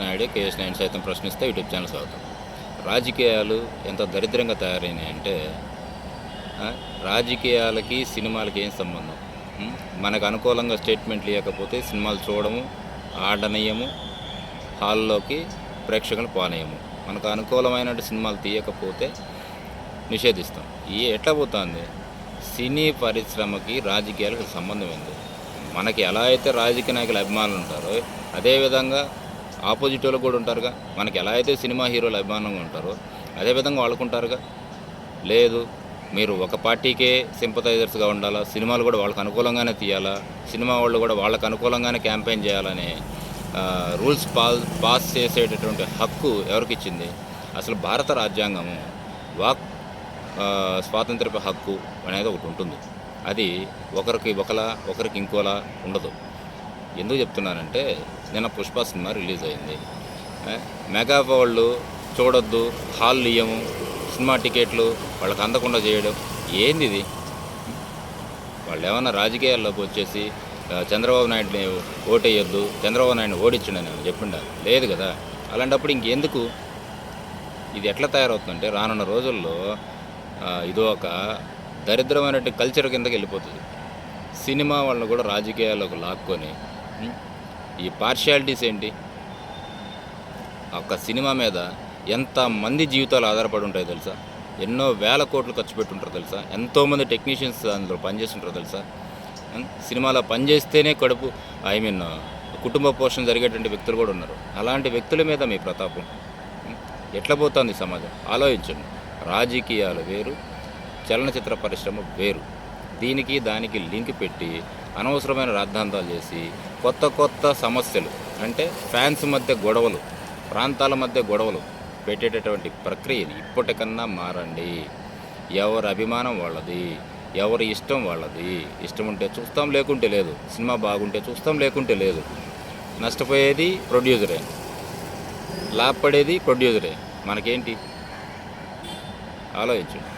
Naidu KS Naidu సైతం ప్రశ్నిస్తే YouTube channel అవుతాం రాజకీయాలు ఎంత దరిద్రంగా తయారైనాయంటే రాజకీయాలకి సినిమాలకి ఏం సంబంధం? మనకు అనుకూలంగా స్టేట్మెంట్లు ఇవ్వకపోతే సినిమాలు చూడము ఆడనీయము హాల్లోకి ప్రేక్షకులు పానేయము. మనకు అనుకూలమైన సినిమాలు తీయకపోతే నిషేధిస్తాం. ఈ ఎట్లా పోతుంది? సినీ పరిశ్రమకి రాజకీయాలకు సంబంధం ఏంది? మనకి ఎలా అయితే రాజకీయ నాయకుల అభిమానులు ఉంటారో అదేవిధంగా ఆపోజిట్ వాళ్ళు కూడా ఉంటారుగా. మనకి ఎలా అయితే సినిమా హీరోలు అభిమానంగా ఉంటారో అదేవిధంగా వాళ్ళకు ఉంటారుగా లేదు మీరు ఒక పార్టీకే సింపతైజర్స్గా ఉండాలా సినిమాలు కూడా వాళ్ళకి అనుకూలంగానే తీయాలా సినిమా వాళ్ళు కూడా వాళ్ళకి అనుకూలంగానే క్యాంపెయిన్ చేయాలనే రూల్స్ పాస్ పాస్ చేసేటటువంటి హక్కు ఎవరికి ఇచ్చింది అసలు భారత రాజ్యాంగము వాక్ ఆ, స్వాతంత్రపు హక్కు అనేది ఒకటి ఉంటుంది. అది ఒకరికి ఒకలా ఒకరికి ఇంకోలా ఉండదు. ఎందుకు చెప్తున్నానంటే నిన్న పుష్ప సినిమా రిలీజ్ అయింది. మెగా వాళ్ళు చూడొద్దు హాల్ ఇయ్యము సినిమా టికెట్లు వాళ్ళకి అందకుండా చేయడం ఏంది ఇది? వాళ్ళు ఏమన్నా రాజకీయాల్లోకి వచ్చేసి చంద్రబాబు నాయుడిని ఓటేయొద్దు చంద్రబాబు నాయుడిని ఓడించండి నేను చెప్పిండా? లేదు కదా. అలాంటప్పుడు ఇంకెందుకు? ఇది ఎట్లా తయారవుతుందంటే రానున్న రోజుల్లో ఇది ఒక దరిద్రమైనటువంటి కల్చర్ కిందకి వెళ్ళిపోతుంది. సినిమా వాళ్ళని కూడా రాజకీయాల్లోకి లాక్కొని ఈ పార్షియాలిటీస్ ఏంటి? ఒక సినిమా మీద ఎంత మంది జీవితాలు ఆధారపడి ఉంటాయో తెలుసా? ఎన్నో వేల కోట్లు ఖర్చు పెట్టుంటారు తెలుసా? ఎంతోమంది టెక్నీషియన్స్ అందులో పనిచేస్తుంటారు తెలుసా? సినిమాలో పనిచేస్తేనే కడుపు ఐ మీన్ కుటుంబ పోషణ జరిగేటువంటి వ్యక్తులు కూడా ఉన్నారు. అలాంటి వ్యక్తుల మీద మీ ప్రతాపం. ఎట్లా పోతుంది సమాజం? ఆలోచించండి. రాజకీయాలు వేరు చలనచిత్ర పరిశ్రమ వేరు. దీనికి దానికి లింక్ పెట్టి అనవసరమైన రాద్ధాంతాలు చేసి కొత్త కొత్త సమస్యలు అంటే ఫ్యాన్స్ మధ్య గొడవలు ప్రాంతాల మధ్య గొడవలు పెట్టేటటువంటి ప్రక్రియని ఇప్పటికన్నా మారండి. ఎవరి అభిమానం వాళ్ళది ఎవరి ఇష్టం వాళ్ళది. ఇష్టం ఉంటే చూస్తాం లేకుంటే లేదు. సినిమా బాగుంటే చూస్తాం లేకుంటే లేదు. నష్టపోయేది ప్రొడ్యూసరే. లాభపడేది ప్రొడ్యూసరే. మనకేంటి? ఆలోచించండి